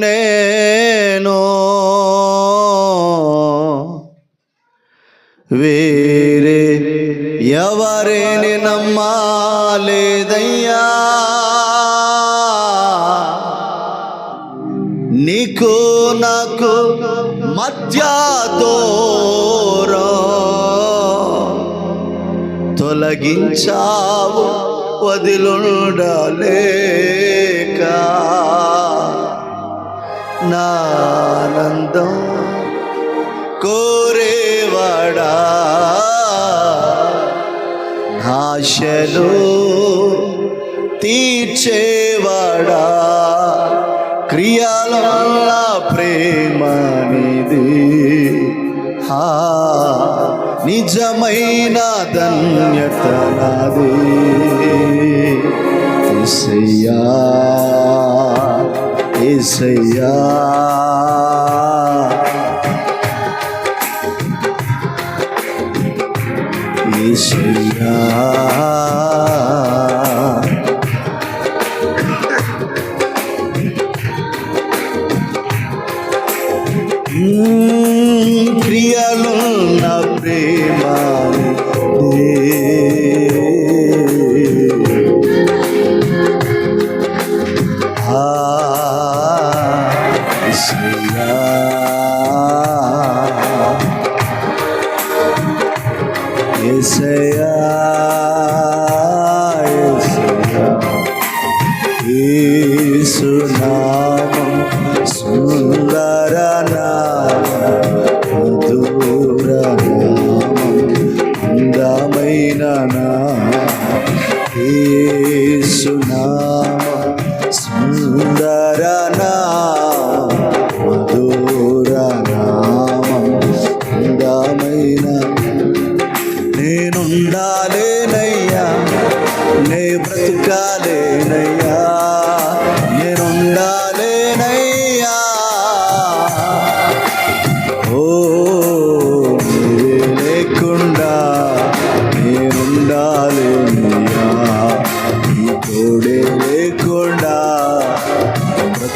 నేను వేరే ఎవరిని నమ్మాలేదయ్యా? నీకు నాకు మధ్య దూరం తొలగించావు వదిలుండలేక నానందం కోరేవాడా? నాశలు తీర్చేవాడా? క్రియల ప్రేమనిది. హా నిజమైన ధన్యత నాది ఏసయ్యా ఏసయ్యా ఏసయ్యా నా ప్రేమ tonight.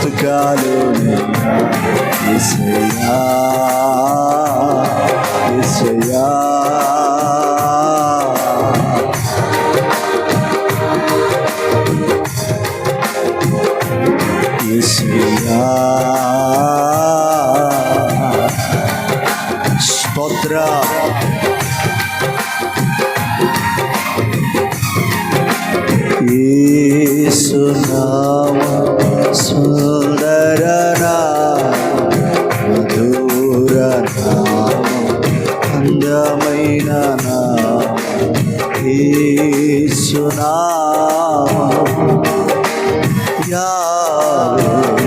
బ్రతుకాలేనయ్యా ఏసయ్యా ఏసయ్యా ఏసయ్యా స్తోత్ర యేసునామ సుందర నామ మధుర నామ అందమైన నామ యేసునామ యావే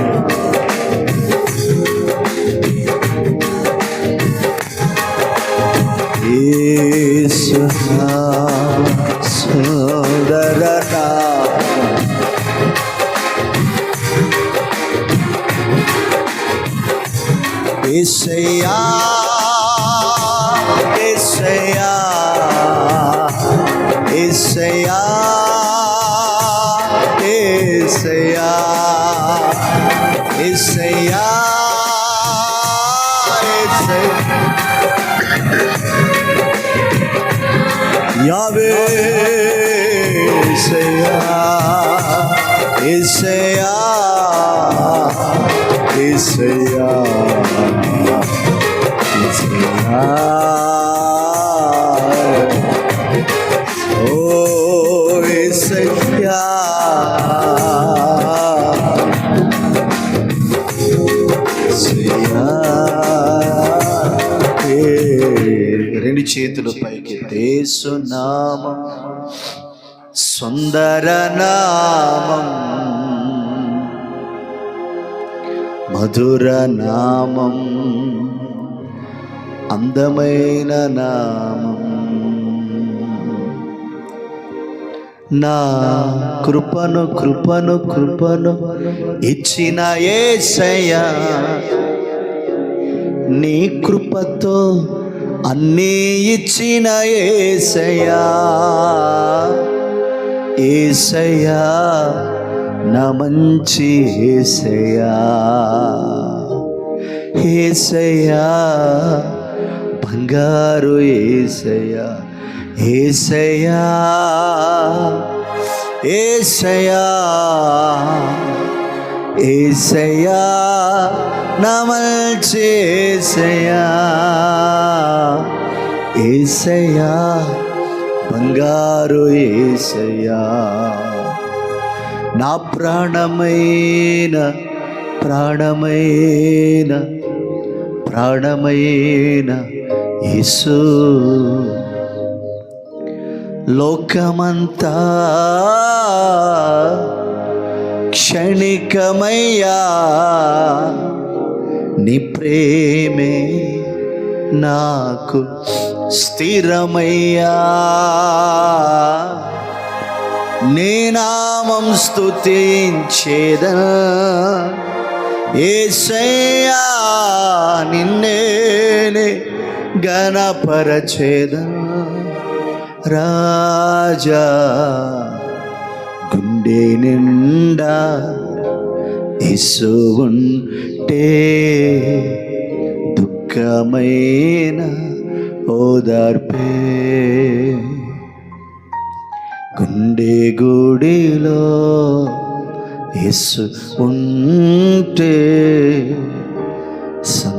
ఏసయ్యా ఏసయ్యా ఏసయ్యా ఏసయ్యా ఏసయ్యా ఏసయ్యా. యావే ఏసయ్యా ఏసయ్యా. ఏసయ్యా రెండు చేతులు పైకి. దేశనామం సుందర నామం మధుర నామం అందమైన నామం. నా కృపను కృపను కృపను ఇచ్చిన ఏసయ్యా నీ కృపతో అన్నీ ఇచ్చిన ఏసయా ఏసయా నా మంచి ఏసయా ఏసయా బంగారు ఏసయా ఏసయా ఏసయా ఏసయా నమల్ చేసయా ఏసయ్యా బంగారు ఏసయ్యా నా ప్రాణమైన ప్రాణమైన ప్రాణమైన యేసు. లోకమంతా క్షణికమయ్యా నీ ప్రేమే నాకు. స్థిరమయ్యా. నీ నామం స్తుతించేదా ఏసయ్యా నిన్నేనే గణపరచేదా రాజా. గుండె నిండా ఇసు ఉంటే దుఃఖమైన ఓదార్పే. గుండె గుడిలో ఎస్సు ఉంటే సం